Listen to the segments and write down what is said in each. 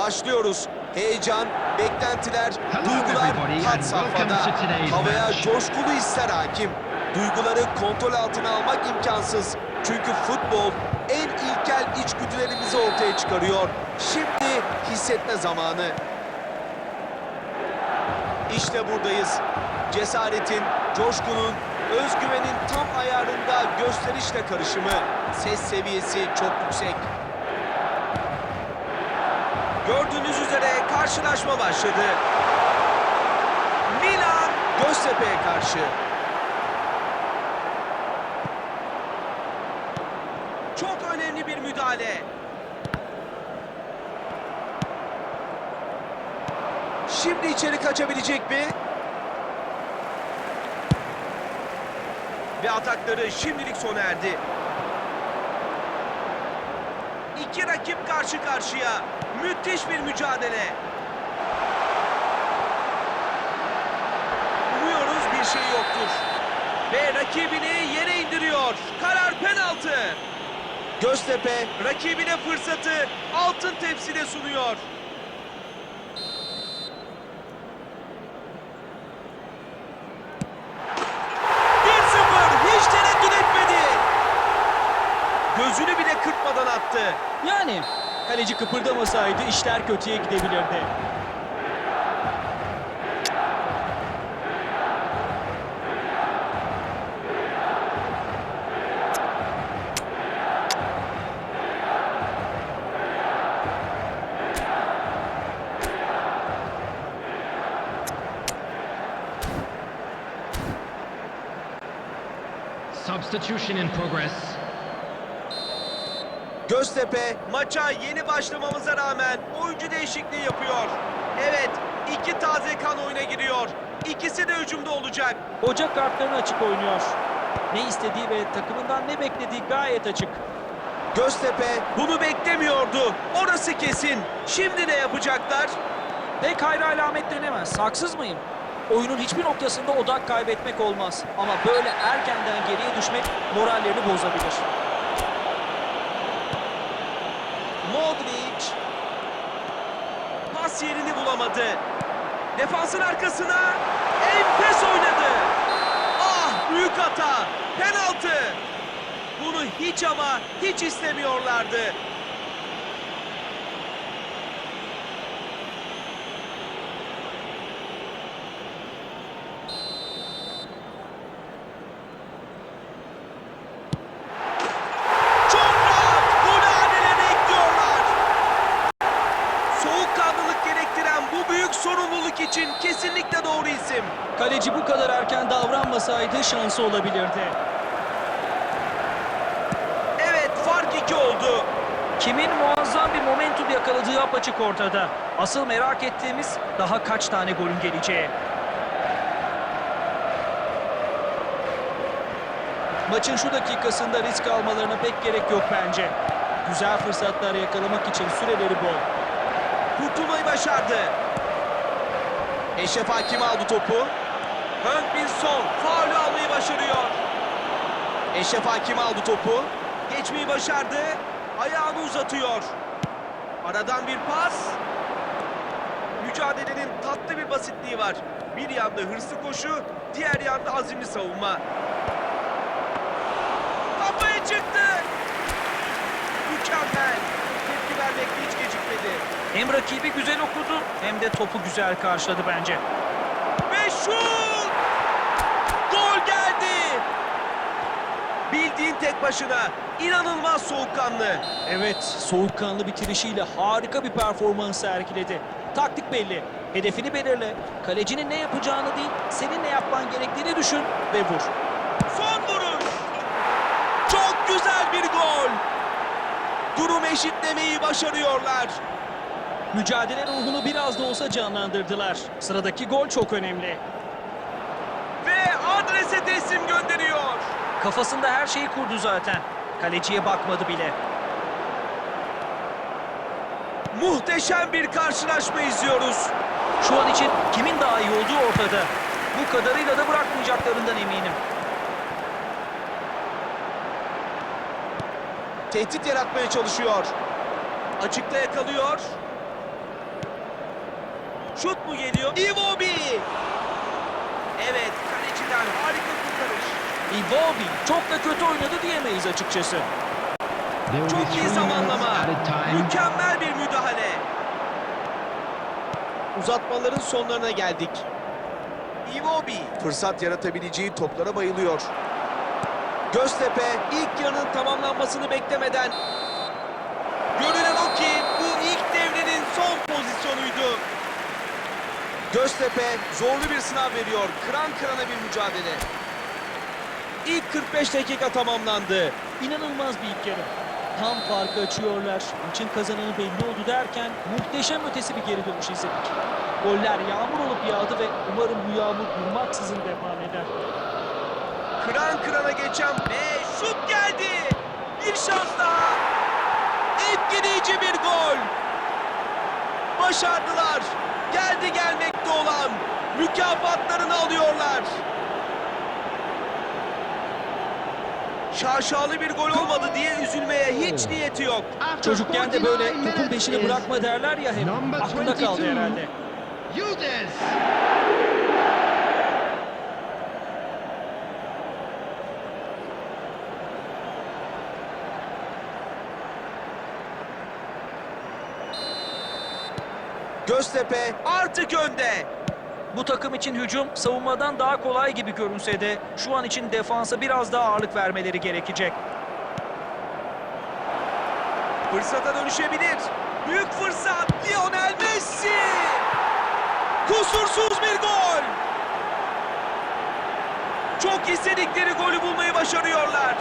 Başlıyoruz. Heyecan, beklentiler, duygular and safhada. Havaya coşkulu hisler hakim. Duyguları kontrol altına almak imkansız. Çünkü futbol en ilkel içgüdülerimizi ortaya çıkarıyor. Şimdi hissetme zamanı. İşte buradayız. Cesaretin, coşkunun, özgüvenin tam ayarında gösterişle karışımı. Ses seviyesi çok yüksek. Gördüğünüz üzere karşılaşma başladı. Milan Göztepe'ye karşı. Çok önemli bir müdahale. Şimdi içeri kaçabilecek mi? Ve atakları şimdilik sona erdi. İki rakip karşı karşıya. Müthiş bir mücadele. Umuyoruz bir şey yoktur. Ve rakibini yere indiriyor. Karar penaltı. Göztepe rakibine fırsatı altın tepside sunuyor. Bir sıfır hiç tereddüt etmedi. Gözünü bile kırpmadan attı. Yani kaleci kıpırdamasaydı işler kötüye gidebilirdi. Substitution in progress. Göztepe maça yeni başlamamıza rağmen oyuncu değişikliği yapıyor. Evet, iki taze kan oyuna giriyor. İkisi de hücumda olacak. Hoca kartlarını açık oynuyor. Ne istediği ve takımından ne beklediği gayet açık. Göztepe bunu beklemiyordu. Orası kesin. Şimdi ne yapacaklar? Pek hayra alamet denemez. Haksız mıyım? Oyunun hiçbir noktasında odak kaybetmek olmaz. Ama böyle erkenden geriye düşmek morallerini bozabilir. Pas yerini bulamadı. Defansın arkasına enfes oynadı. Ah büyük hata. Penaltı. Bunu hiç ama hiç istemiyorlardı. İsim. Kaleci bu kadar erken davranmasaydı şansı olabilirdi. Evet fark iki oldu. Kimin muazzam bir momentum yakaladığı apaçık ortada. Asıl merak ettiğimiz daha kaç tane golün geleceği. Maçın şu dakikasında risk almalarına pek gerek yok bence. Güzel fırsatlar yakalamak için süreleri bol. Kurtulmayı başardı. Eşref Hakim aldı topu. Hönk Bin Son faulü almayı başarıyor. Eşref Hakim aldı topu. Geçmeyi başardı. Ayağını uzatıyor. Aradan bir pas. Mücadelenin tatlı bir basitliği var. Bir yanda hırslı koşu, diğer yanda azimli savunma. Hem rakibi güzel okudu hem de topu güzel karşıladı bence. Ve şut! Gol geldi! Bildiğin tek başına inanılmaz soğukkanlı. Evet, soğukkanlı bitirişiyle harika bir performans sergiledi. Taktik belli. Hedefini belirle. Kalecinin ne yapacağını değil, senin ne yapman gerektiğini düşün ve vur. Son vuruş! Çok güzel bir gol! Durum eşitlemeyi başarıyorlar. Mücadele ruhunu biraz da olsa canlandırdılar. Sıradaki gol çok önemli. Ve adrese teslim gönderiyor. Kafasında her şeyi kurdu zaten. Kaleciye bakmadı bile. Muhteşem bir karşılaşma izliyoruz. Şu an için kimin daha iyi olduğu ortada. Bu kadarıyla da bırakmayacaklarından eminim. Tehdit yaratmaya çalışıyor. Açıkta yakalıyor. Şut mu geliyor? Iwobi! Evet, kaleciden harika kurtarış. Iwobi çok da kötü oynadı diyemeyiz açıkçası. Çok iyi zamanlama. Mükemmel bir müdahale. Uzatmaların sonlarına geldik. Iwobi fırsat yaratabileceği toplara bayılıyor. Göztepe ilk yarının tamamlanmasını beklemeden görünen o ki bu ilk devrenin son pozisyonuydu. Göztepe zorlu bir sınav veriyor. Kıran kırana bir mücadele. İlk 45 dakika tamamlandı. İnanılmaz bir ilk yarı. Tam farkı açıyorlar. Maçın kazananı belli oldu derken muhteşem ötesi bir geri dönüş izledik. Goller yağmur olup yağdı ve umarım bu yağmur durmaksızın devam eder. Kıran kırana geçen ve şut geldi. Bir şans daha. Etkileyici bir gol. Başardılar. Geldi gelmekte olan mükafatlarını alıyorlar. Şaşalı bir gol olmadı diye üzülmeye hiç niyeti yok. Çocukken de 49 böyle topun peşini bırakma derler ya hep. Aklında kaldı 22. herhalde. Göztepe artık önde. Bu takım için hücum savunmadan daha kolay gibi görünse de şu an için defansa biraz daha ağırlık vermeleri gerekecek. Fırsata dönüşebilir. Büyük fırsat. Lionel Messi. Kusursuz bir gol. Çok istedikleri golü bulmayı başarıyorlar.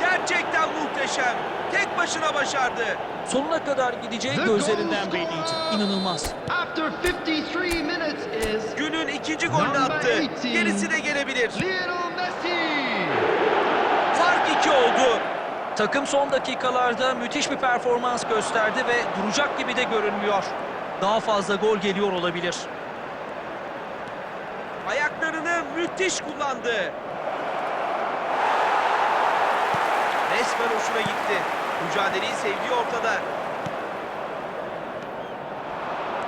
Gerçekten muhteşem. Tek başına başardı. Sonuna kadar gideceği The gözlerinden belliydi. İnanılmaz. After 53 minutes is Günün ikinci golünü attı. 18. Gerisi de gelebilir. Lionel Messi. Fark iki oldu. Takım son dakikalarda müthiş bir performans gösterdi ve duracak gibi de görünmüyor. Daha fazla gol geliyor olabilir. Ayaklarını müthiş kullandı. Resmen hoşuna gitti. Mücadeleyi sevdiği ortada.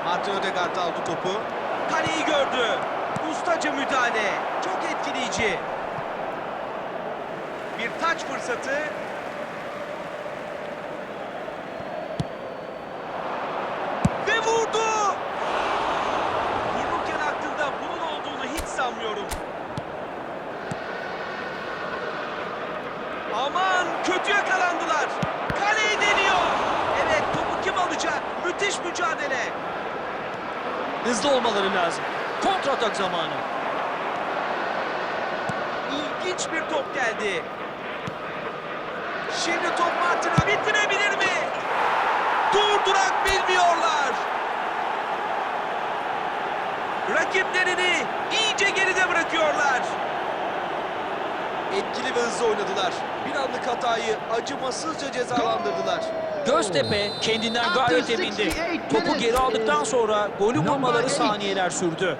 Martin Ödegaard aldı topu. Kaleyi gördü. Ustaca müdahale. Çok etkileyici. Bir taç fırsatı. Ve vurdu. Vururken aklında bunun olduğunu hiç sanmıyorum. Aman kötü yakalandılar. Kaleyi deniyor. Evet topu kim alacak? Müthiş mücadele. Hızlı olmaları lazım. Kontratak zamanı. İlginç bir top geldi. Şimdi top Martin'a bitirebilir mi? Durdurak bilmiyorlar. Rakiplerini iyice geride bırakıyorlar. Etkili ve hızlı oynadılar. Bir anlık hatayı acımasızca cezalandırdılar. Göztepe kendinden gayet emindi. Topu geri aldıktan sonra golü bulmaları saniyeler sürdü.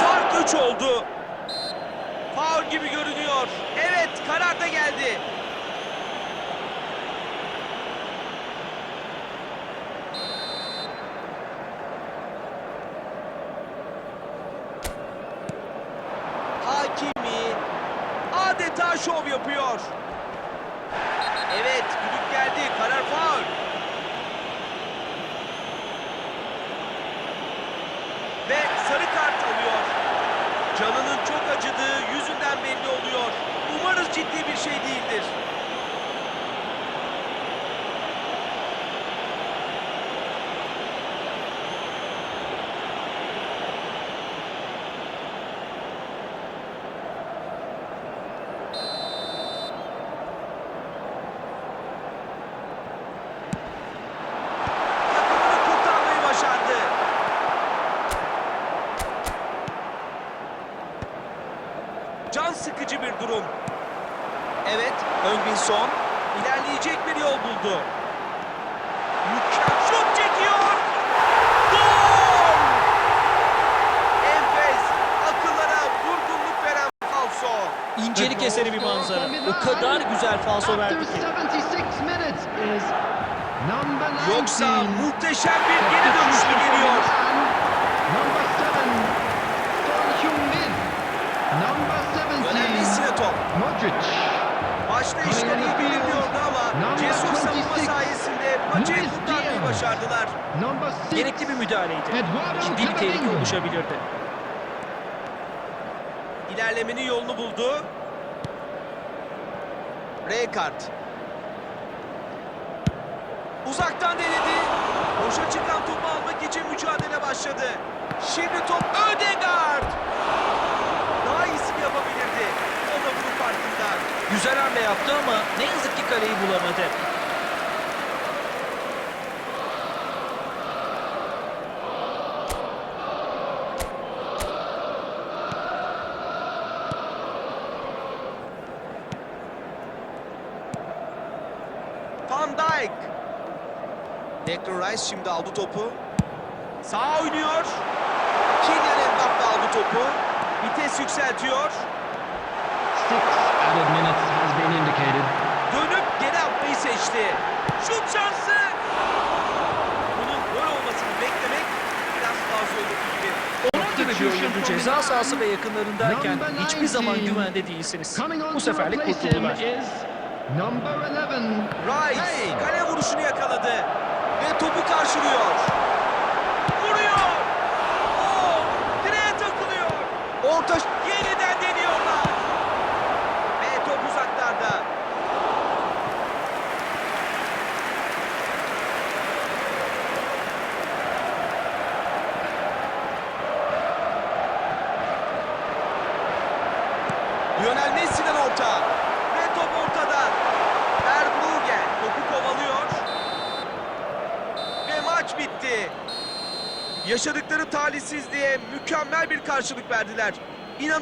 Fark 3 oldu. Faul gibi görünüyor. Evet karar da geldi. Adeta şov yapıyor. Evet düdük geldi. Karar faul. Ve sarı kart alıyor. Canının çok acıdığı yüzünden belli oluyor. Umarız ciddi bir şey değildir. Durum. Evet, Önbin son. ilerleyecek bir yol buldu. Mükemmel şut çekiyor. Gol! Enfes, akıllara vurgunluk veren falso. İncelik eseri bir manzara. O kadar güzel falso verdi ki. 76 minutes is Number 19. Yoksa muhteşem bir geri dönüş mü geliyor? Number 7. Son Heung-min. Number Önemli 17. isine top. Modric. Başta işler iyi bilinmiyordu ama Number cesur savunma 26. sayesinde maçı Luis 6. Gerekli bir müdahaleydi. Ciddi bir tehlike oluşabilirdi. İlerlemenin yolunu buldu. Rijkaard. Uzaktan denedi. Boşa çıkan topu almak için mücadele başladı. Şimdi top Ödegaard. Daha iyisini yapabilirdi. O da bunun farkında. Güzel hamle yaptı ama ne yazık ki kaleyi bulamadı. Dijk. Declan Rice şimdi aldı topu. Sağ oynuyor. Kylian Mbappe aldı topu. Vites yükseltiyor. Six added minutes has been indicated. Dönüp geri atmayı seçti. Şut şansı. Bunun gol olmasını beklemek biraz fazla olur gibi. Onun gibi bir oyuncu ceza sahası ve yakınlarındayken hiçbir zaman güvende değilsiniz. Bu seferlik kurtuldular. Number 11. Rice Hey. kale vuruşunu yakaladı. Ve topu karşılıyor. Vuruyor. Oo, direğe takılıyor. Orta yeniden deniyorlar. Ve top uzaklarda. Lionel Messi'den orta. Ve top ortada. Verbruggen topu kovalıyor. Ve maç bitti. Yaşadıkları talihsizliğe mükemmel bir karşılık verdiler. İnanın